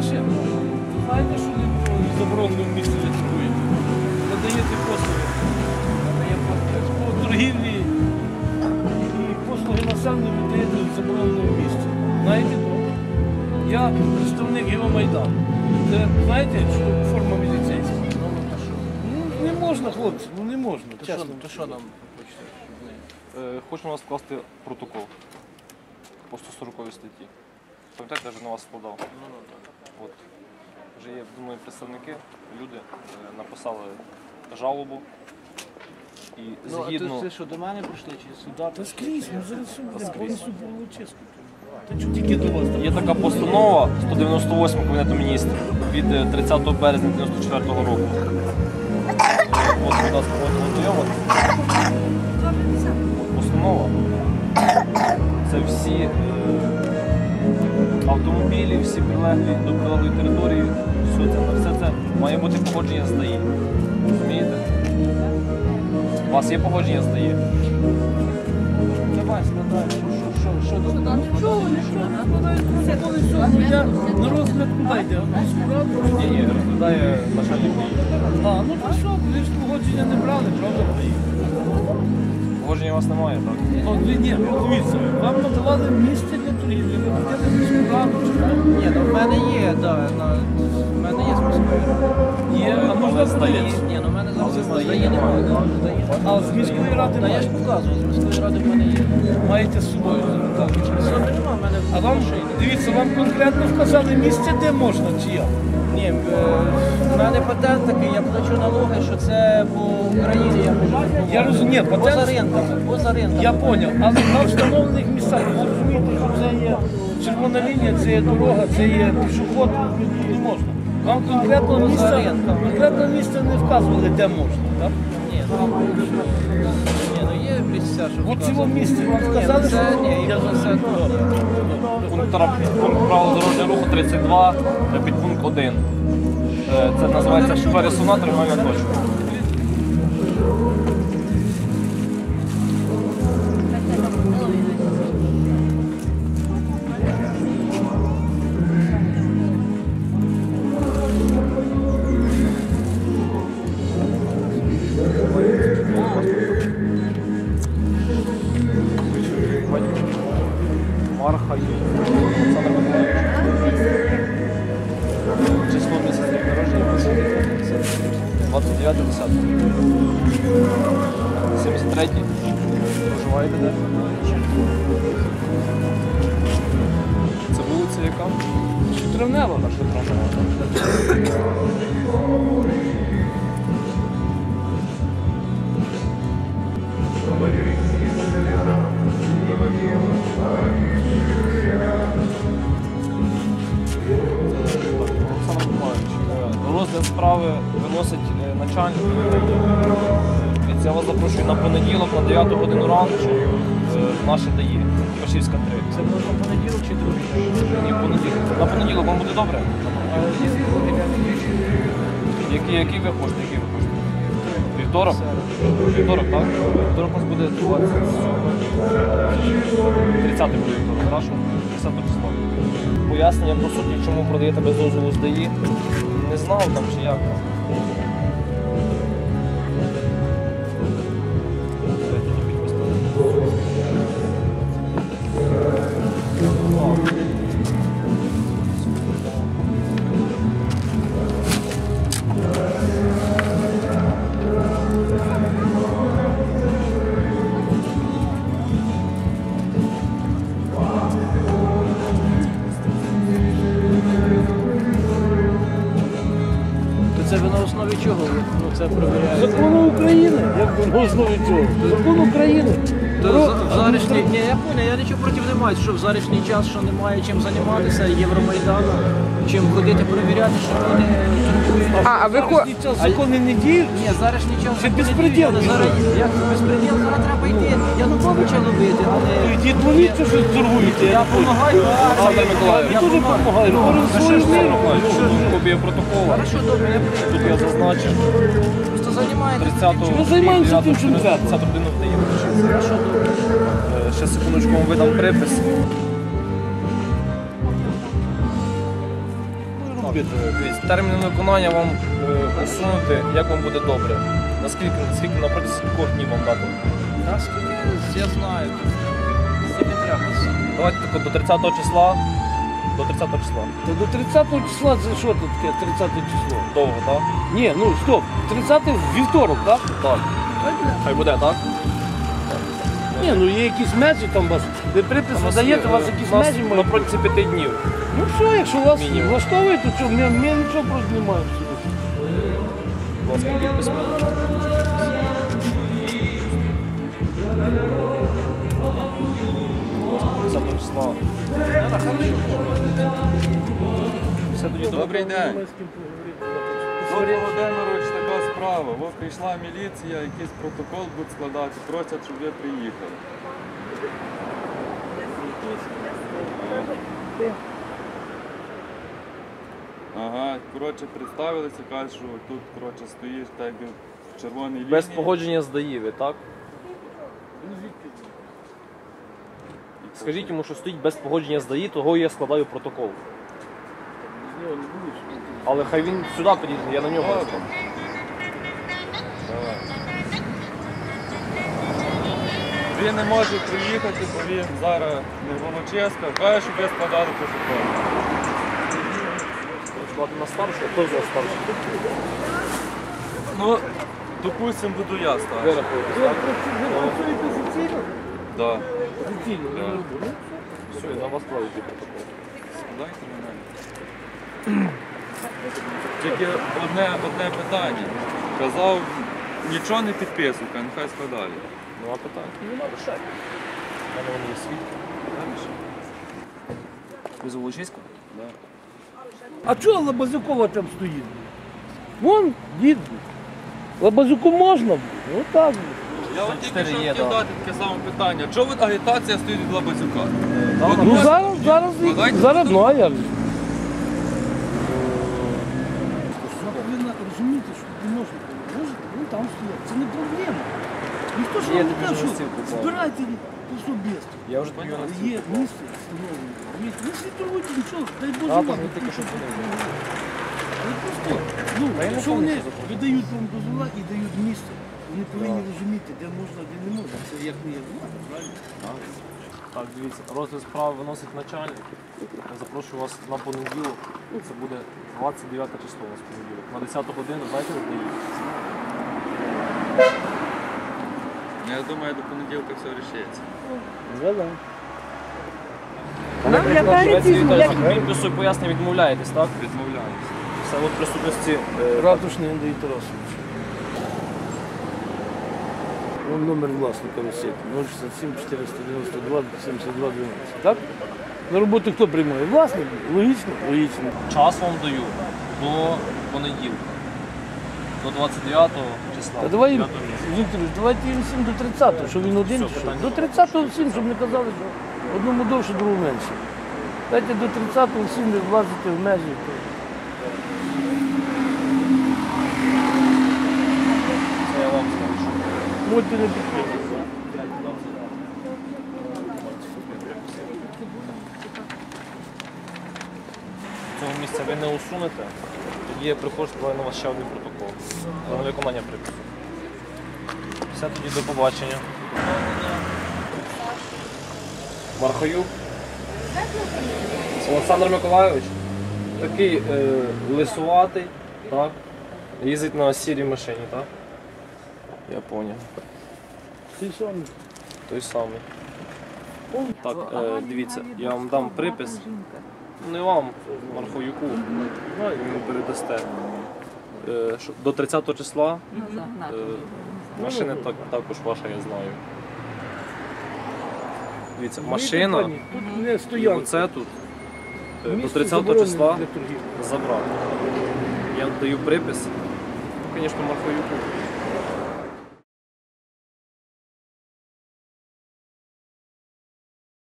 Ваше? Знаєте, що не в забороненому місці ви торгуєте? Надаєте послуги. По торгівлі і послуги населенню ви даєте в забороненому місці. Знаєте то? Я представник Геомайдану. Це знаєте, що форма міліцейська? Ну, не можна, хлопці, ну не можна. То що, чесно. то що нам хочете? Е, Хочу на вас скласти протокол по 140 статті. Пам'ятаєте, я вже на вас складав. От. Вже є думаю, представники, люди е, написали жалобу. І Ну, а згідно. ти, ти що, до мене прийшли чи сюди? Та скрізь, ну зараз все буде повністю було чесно. Та чого тільки до вас? Є така постанова 198 Кабінету міністрів від е, 30 березня 94 року. Е, От, будь ласка, от ознайомитись. От Постанова. Це всі е, автомобілі, всі прилеглі до прилеглої території, все це, на все це має бути погодження з ДАІ. Розумієте? У вас є погодження з ДАІ? Давай, складай, що, що, що, що тут? Нічого, нічого. Ну я на розгляд куди йде? В раду? Ні, ні, розглядає начальник ДАІ. А, ну то що, ви ж погодження не брали, правда? Погодження у вас немає, так? Ну, ні, дивіться, вам надавали місце Ні, ну в мене є, мене є. А можна здається. Ні, ну в мене немає. здає Здає здає немає. А з міської ради Та я ж показував, з міської ради в мене є. маєте з собою. мене А вам, дивіться, вам конкретно вказали місце, де можна, чи як? Ні, е, в мене патент такий, я плачу налоги, що це по Україні я можу. Я розумію, Поза патент- ринками, поза ринками. Я поняв, але на встановлених місцях ви розумієте, що це є червона лінія, це є дорога, це є пішоход, не можна. Вам конкретно місце, конкретно місце не вказували, де можна, так? Ні, ну, ні, ну є місця, що От цього місця вам сказали, ну, це, що ні, я за все. Пункт, пункт правил дорожнього руху 32, е, підпункт 1. Е, Це називається пересувна тримальна точка. Число місяць рік народження 29 10 73 Проживаєте де? Це вулиця яка? травнева. Наша травма. Розгляд справи виносить е, начальник. Я вас запрошую на понеділок на 9 годину ранку е, наше ДАІ, Пашівська 3. Це було на понеділок чи другий? Ні, понеділок. На понеділок вам буде добре? Який, ви хочете, який ви хочете? Вівторок? Вівторок, так? Вівторок у нас буде 20. 30 буде вівторок, хорошо? 10 число. Пояснення по суті, чому продаєте без дозволу здаї. Не знав там чи це перевіряєте? Закону України, як би на основі цього. Закон України. То в зарішній, ні, я понял, я нічого проти не маю, що в зарішній час, що немає чим займатися, Євромайдану, чим ходити перевіряти, що вони торгують. А, а ви хо... Зараз час закони не діють. Ні, зарішній час. Це закони безпреділ діють, але Зараз, як це безпреділ, зараз треба йти. Януковича ловити, а не... Йдіть ловіться, що торгуєте. Я допомагаю. Олександр Миколаївич. Я дуже допомагаю. Говорю Ну, свою міру. Копія протоколу. Хорошо, добре, я. Тут я зазначив. Просто займаєтесь. 30 Ми займаємося тим, чим треба. 30 годину вдаємо. Е, Ще секундочку вам видам припис. робити? Термін виконання вам е, усунути, як вам буде добре. Наскільки, наскільки на протязі скількох днів вам дати? Наскільки я знаю. Давайте до 30 числа. До 30 числа. Та до 30 числа це що тут таке 30 число? Довго, так? Ні, ну стоп, 30 вівторок, так? Так. Хай буде, так? Ні, ну є якісь межі там у вас. Ви припис У нас видаєте, у вас є, якісь у нас межі на мають. бути. протязі п'яти днів. Ну все, якщо вас Мінімум. влаштовує, то що, ми, ми нічого просто не маємо. Будь ласка, підпис. 30. Все тоді. Добрий день. Ким Володимирович, така справа. Во прийшла міліція, якийсь протокол будуть складати, просять, щоб ви приїхали. Ага, коротше, представилися, кажуть, що тут коротше, стоїш так в червоній лінії. Без погодження з ДАІ, ви, так? Скажіть йому, що стоїть без погодження з ДАІ, того я складаю протокол. З не будеш. Але хай він сюди підійде, я на нього. Давай. Він не може приїхати, бо він зараз не Волочиська, каже, щоб ви складали протокол. Складу на старшу, хто за старшу? Ну, допустим, буду я Ви рахуєте, Ви працюєте офіційно? Да. Офіційно, Да. Все, я на вас ті протокол. Складайте мене. Тільки одне, одне питання. Казав, нічого не підписуй, нехай складає. Ну, а питання? Нема рішати. У мене вони є свідки. Ви з Волочиська? Да. А чого Лабазюкова там стоїть? Вон, дід. Лабазюку можна? Ну так. Я от тільки 44 що хотів дати таке саме питання. Чого от агітація стоїть від Лабазюка? Ну зараз, зараз, Складайте зараз, ну а як? же? Вона повинна розуміти, що не можна. Можете, ну там стоять. Це не проблема. Ніхто ж вам не каже, що збирайте особисто. Я вже тобі на Є місце встановлено. Ви ви слідуєте нічого, дай Боже вам. що. Але просто, ну, не якщо вони видають вам дозвола і дають місце, вони повинні розуміти, де можна, де не можна. Це як не є влада, правильно? Так, дивіться, розгляд справи виносить начальник. Я запрошую вас на понеділок. Це буде 29 число у нас понеділок. На 10 годину, знаєте, де її? Ну, Я думаю, до понеділка все рішиться. Нам для перепису, як Підпису і пояснення відмовляєтесь, так? Відмовляюся. Все от присутності. е, Ратушний Андрій Тарасович. Вон номер власника висить. 067 492 72 12. Так? На роботу хто приймає? Власник? Логічно? Логічно. Час вам даю до понеділка. До 29 числа. А давай, 9. Вікторович, давайте їм всім до 30-го, що він один. Все, що? До 30-го всім, щоб не казали, що одному довше, другому менше. Дайте до 30-го всім не влазити в межі. то- Це я вам скажу. Можете не підписувати. Цього місця ви не усунете, тоді я приходжу, на вас ще один протокол. За невиконання припису. Все тоді до побачення. Мархаюк. Олександр Миколайович. Такий е, лисуватий, так? Їздить на сірій машині, так? Я поняв. Ти сам. Той самий. Так, е, дивіться, я вам дам припис. Не вам, Мархоюку, ви мені передасте. Е, що До 30 числа е, машина так, також ваша, я знаю. Дивіться, машина, Тут не і стоянка. оце тут е, до Місце 30 заборонене числа для торгівлі. забрати. Я даю припис, звісно, Мархоюку.